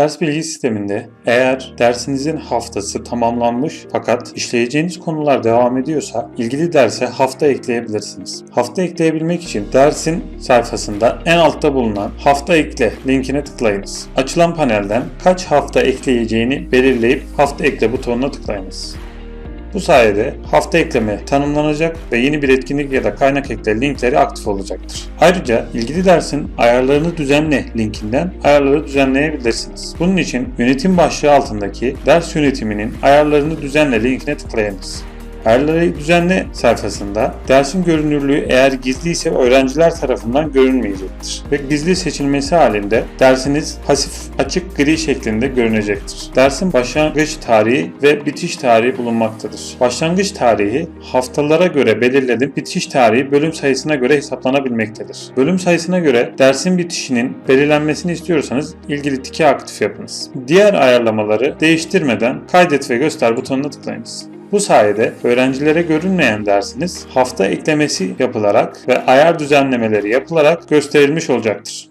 Ders bilgi sisteminde eğer dersinizin haftası tamamlanmış fakat işleyeceğiniz konular devam ediyorsa ilgili derse hafta ekleyebilirsiniz. Hafta ekleyebilmek için dersin sayfasında en altta bulunan hafta ekle linkine tıklayınız. Açılan panelden kaç hafta ekleyeceğini belirleyip hafta ekle butonuna tıklayınız. Bu sayede hafta ekleme tanımlanacak ve yeni bir etkinlik ya da kaynak ekle linkleri aktif olacaktır. Ayrıca ilgili dersin ayarlarını düzenle linkinden ayarları düzenleyebilirsiniz. Bunun için yönetim başlığı altındaki ders yönetiminin ayarlarını düzenle linkine tıklayınız. Ayarları düzenle sayfasında dersin görünürlüğü eğer gizli ise öğrenciler tarafından görünmeyecektir. Ve gizli seçilmesi halinde dersiniz pasif açık gri şeklinde görünecektir. Dersin başlangıç tarihi ve bitiş tarihi bulunmaktadır. Başlangıç tarihi haftalara göre belirlenip bitiş tarihi bölüm sayısına göre hesaplanabilmektedir. Bölüm sayısına göre dersin bitişinin belirlenmesini istiyorsanız ilgili tiki aktif yapınız. Diğer ayarlamaları değiştirmeden kaydet ve göster butonuna tıklayınız. Bu sayede öğrencilere görünmeyen dersiniz hafta eklemesi yapılarak ve ayar düzenlemeleri yapılarak gösterilmiş olacaktır.